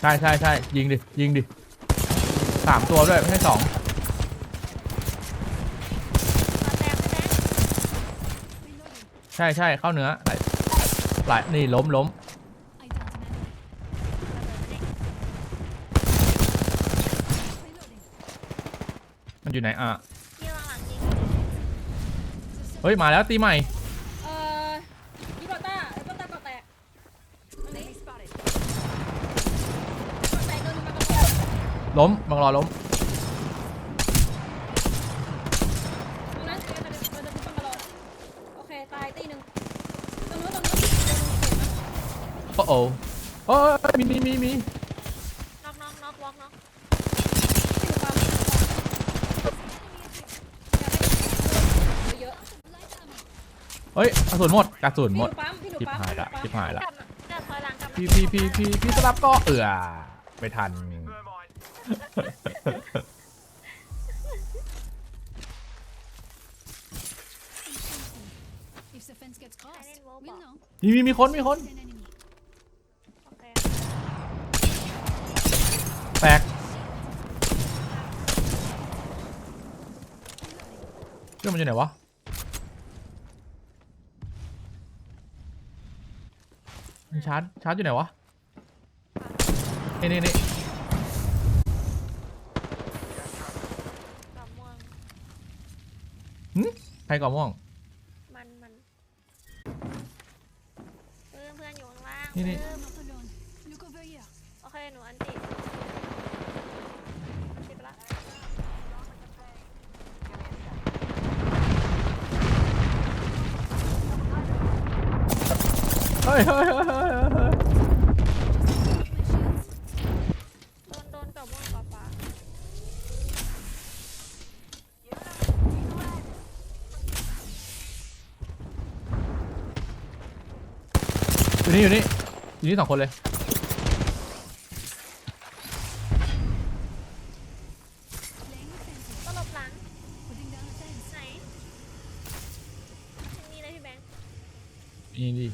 ใช่ใช่ใช่ยิงดิ ยิงดิสามตัวด้วย ไม่ใช่สองใช่ใช่เข้าเนื้อหลายหลายนี่ล้มล้มมันอยู่ไหนอะ เฮ้ย มาแล้วตีใหม่ เอ่อยิบอต้าแล้วก็ตาก่อแตกอันนี้ Enemy spotted. ก่อแตกโดนมากระบอก ล้มบังรอล้ม ตรงนั้นเดี๋ยวจะเราจะพุ่งกระโดดโอเค ตายตีหนึ่งตรงนู้นตรงนู้นโดนเข็มนะโอ้โหโอ้ยมีมีมีมีน็อกน็อกน็อกวอกน็อกที่ดูความเยอะ Light ammo. เฮ้ยกระสุนหมดกระสุนพี่หมดูดปั๊มพี่ดูชิบปั๊มหายละชิบหายละ กลับมาเดี๋ยวถอยหลังกลับมาพี่พี่พี่พี่พี่สลับก็เอือไม่ทัน If the fence gets crossed, didn't roll we'll ball. know. มีมีมีคนมีคน An enemy. โอเคแตกเรื่องมันอยู่ไหนวะ มันชาร์จชาร์จอยู่ไหนวะนี่นี่นี่ กับม่วง ใครก่อม่วง มันมันเพื่อนเพื่อนอยู่ข้างล่างนี่นี่ เพิ่ม Not alone. Look over here. โอเคหนูอันติอันติไปละเฮ้ยเฮ้ยเฮ้ยเฮ้ นี่อยู่นี่อยู่นี่สองคนเลย Laying the fences. ก็หลบหลัง Putting down a fence. ไหนที่นี่เลยพี่แบงค์นี่ดิ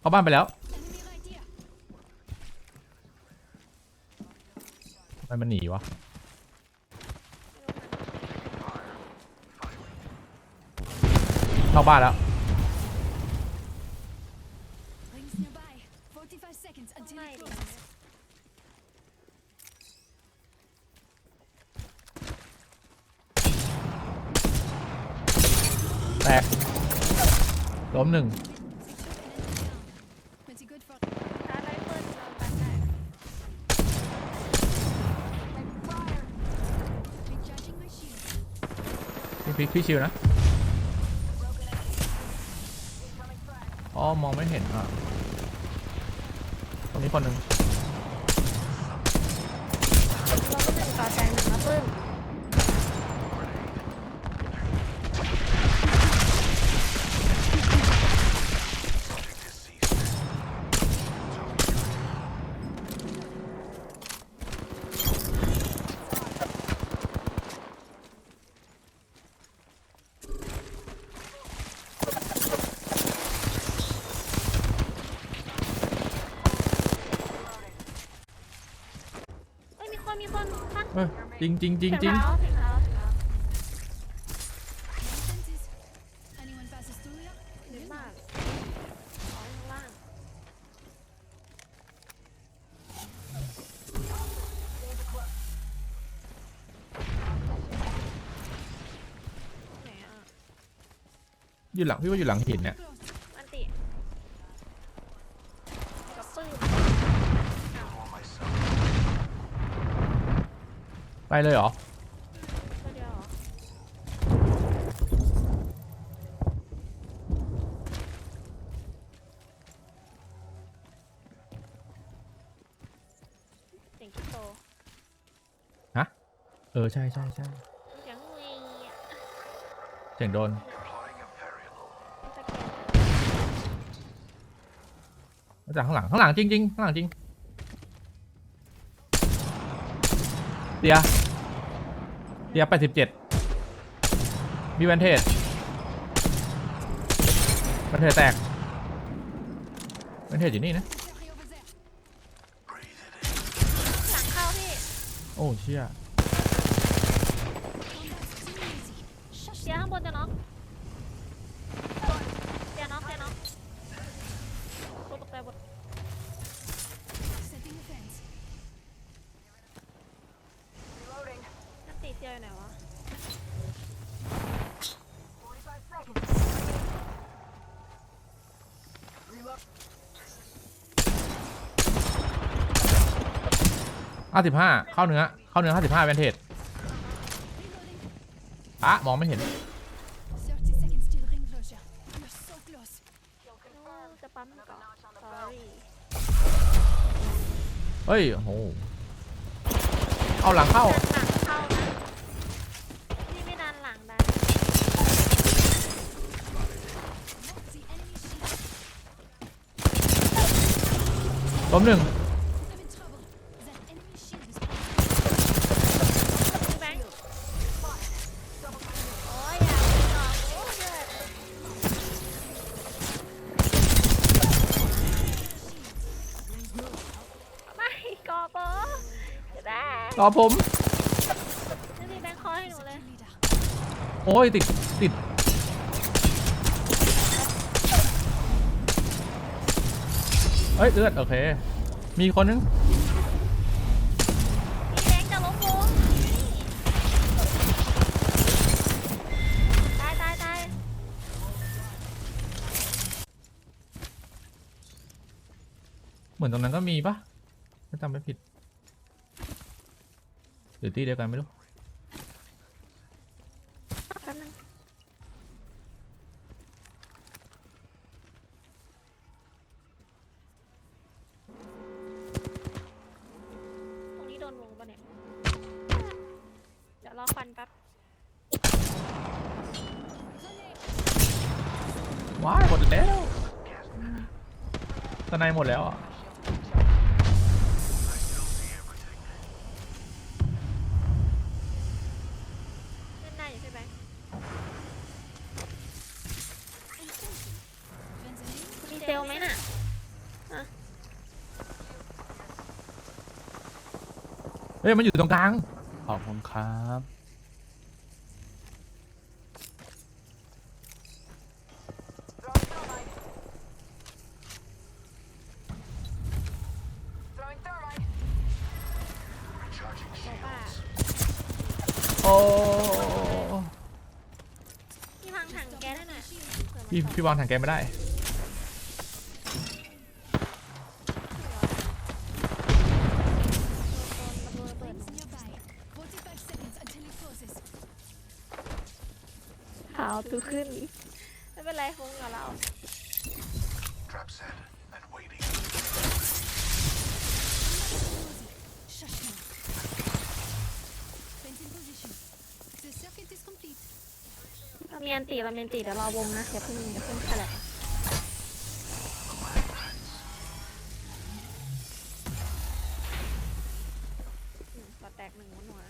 เข้าบ้านไปแล้ว Enemy right here. ทำไมมันหนีวะเข้าบ้านแล้ว Rings nearby. 45 seconds ไม่ until รู้ it มัน closes. แตกล้มหนึ่ง Shoot an enemy down. Pretty good for ชาร์จไรเฟิลเรา ตัดได้ recharging my shield. พี่พี่พี่ชิวนะ อ๋อ มองไม่เห็นอะ ตรงนี้คนหนึ่งเราก็หนึ่งต่อแตงหนึ่งนะปึ้ม เอ้ยมีคนมีคนข้าง เฮ้ย จริงจริงจริงจริงเท้าถึงเท้าถึงเท้า No fences. Anyone passes through here? เยอะมากอ๋อข้างล่างไหนอะอยู่หลังพี่ว่าอยู่หลังหินเนี่ย Close. ไปเลยเหรอ ตัวเดียวเหรอเสียงคิปโตเออ ใช่ใช่ใช่เสียงงุยอะเสียงโดนตะเกียบมาจากข้างหลังข้างหลังจริงจริงข้างหลังจริงเดีย เดียแปดสิบเจ็ดมีแวนเทจแวนเทจแตกแวนเทจอยู่นี่นะ หลังเข้าพี่ โอ้เชี่ย อยู่ไหนวะห้าสิบห้าเข้าเนื้อ เข้าเนื้อห้าสิบห้าแวนเทจ Reloading. อะมองไม่เห็น 30 seconds till ring closure. You're so close. โอ้จะปั๊มก่อน sorry เฮ้ยโอ้โหเอาหลังเข้าหลังเข้านะนี่ไม่ดันหลังดัน The enemy shield. ล้มหนึ่ง I'm in trouble. That enemy shield is พี่แบงค์โอ้ยอ ย่าไปหรอกโอ้ยเลือดไม่กอปอจะได้รอผมนี่พี่แบงค์คอให้หนูเลย leader. โอ้ยติด ติดเฮ้ยเลือดโอเค มีคนนึงพี่แบงค์จะล้มวงตายตายตายเหมือนตรงนั้นก็มีปะถ้าจำไม่ผิดหรือตีเดียวกันไม่รู้แป๊บนึง ตะไนหมดแล้วอะเล่นได้อยู่ใช่ไหม Fence มีเซลลไหมน่ะเฮ้ยมันอยู่ตรงกลางขอบคุณครับ โอป้า โอ้ พี่พังถังแก๊สให้หน่อย พี่พี่วางถังแกสไม่ได้โดนระเบิด Rings nearby. 45 seconds until it closes. ขาวตัวขึ้น ไม่เป็นไรคงกับเรา Trap set and waiting. เรามีอันตีเรามีอันตีเดี๋ยวรอวงนะอย่าเพิ่งอย่าเพิ่งแฉลบอืมกอดแตกหนึ่งหัวหนัว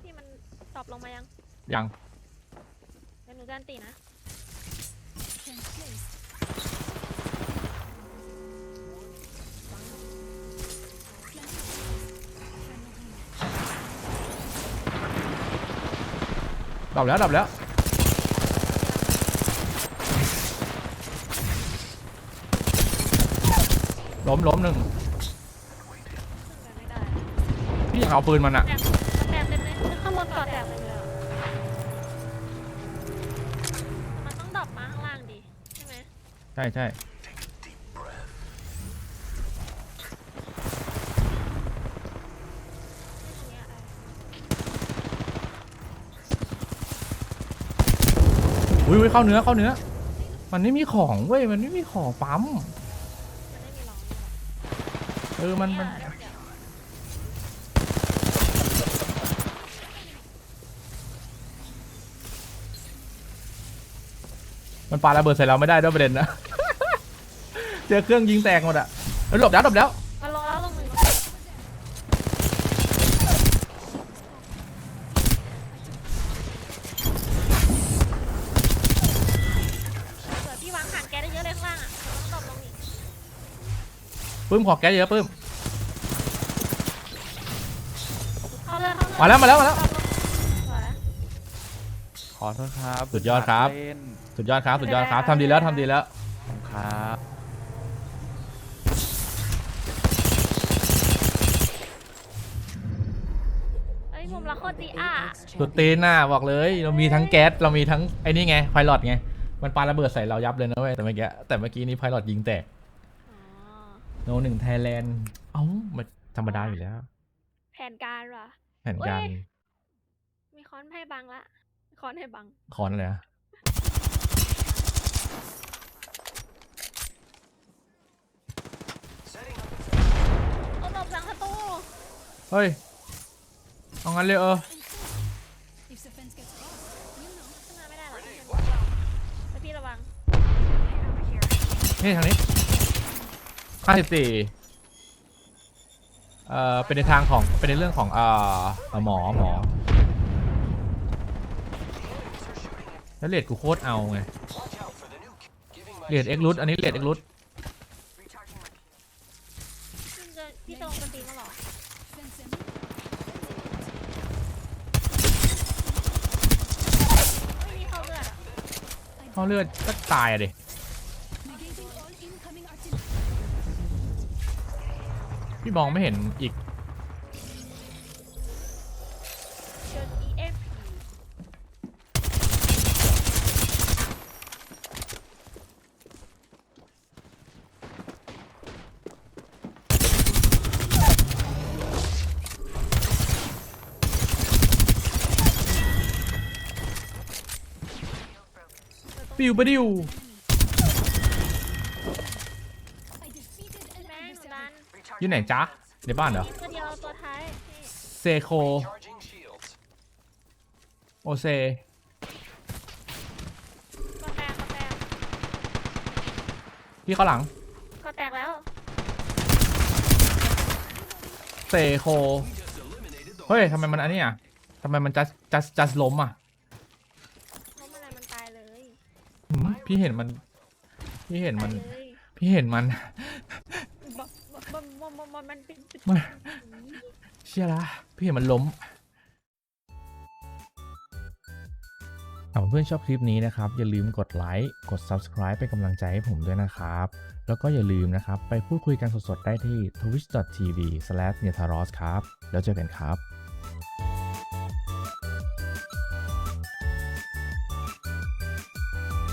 พี่มันตอบลงมายังยังเดี๋ยวหนูจะอันตีนะ Fence ดับแล้วดับแล้วล้มล้มหนึ่งไม่ได้พี่อยากเอาปืนมันอะแตกแตกเต็มเลยข้างบนกอดแตกเลยอะมันต้องดรอปมาข้างล่างดิใช่ไหมใช่ใช่ Take a deep breath. ตรงเนี้ยเออ อุ้ยเข้าเนื้อเข้าเนื้อ มันไม่มีของเว้ยมันไม่มีของปั๊มเออมันมันมันปาระเบิดใส่เราไม่ได้ด้วยประเด็นนะ เจอเครื่องยิงแตกหมดอะหลบแล้วหลบแล้วมันลงแล้ว ปื้มขอแก๊สเยอะปื้มเข้าเลยเข้าเลยมาแล้วมาแล้วมาแล้ว สวยขอโทษครับสุดยอดครับ เล่นสุดยอดครับสุดยอดครับทำดีแล้วทำดีแล้ว ครับเอ้ยมุมละโคตรดีอะสุดตีนน่ะบอกเลย เรามีทั้งแก๊สเรามีทั้งไอ้นี่ไงไพลอตไง มันปาระเบิดใส่เรายับเลยนะเว้ยแต่เมื่อกี้แต่เมื่อกี้นี้ไพลอตยิงแตกอ๋อ โนหนึ่งไทยแลนด์เอ้ามันธรรมดาอยู่แล้ว แผนการว่ะ แผนการเว้ย มีค้อนให้บังละมีค้อนให้บังคอนอะไรอะเอาหลบหลังประตูเฮ้ย เอางั้นเลยเออ If the fence gets crossed, you know. ขึ้นมาไม่ได้หรอกแต่พี่ระวังนี่ทางนี้ ห้าสิบสี่เอ่อ เป็นในทางของ เป็นในเรื่องของเอ่อเอ่อหมอหมอแล้วเลดกูโคตรเอาไงเลดเอ็กรุดอันนี้เลดเอ็กรุดพี่จะพี่จะลงดนตรีมาเหรอ Fence in. ไม่มีเข้าเลือดอะเขาเลือดก็ตายอะดิ พี่มองไม่เห็นอีกเดิน EFP ปิวปะดิว อยู่ไหนจ๊ะในบ้านเหรอตัวเดียวตัวท้ายนี่เซโคโอเซก็แตกก็แตกพี่เขาหลังก็แตกแล้วเซโคเฮ้ยทำไมมันอันนี้อะทำไมมันจัสจัสจัสล้มอะล้มอะไรมันตายเลยหืมพี่เห็นมัน พี่เห็นมัน ตายเลยพี่เห็นมันมัน อนมันเป็นมันเชื่อละพี่เห็นมันล้มถ้าเพื่อนชอบคลิปนี้นะครับ อย่าลืมกดไลค์กด Subscribe เป็นกำลังใจให้ผมด้วยนะครับ แล้วก็อย่าลืมนะครับ ไปพูดคุยกันสดๆ ได้ที่ twitch.tv/netaros ครับ แล้วเจอกันครับ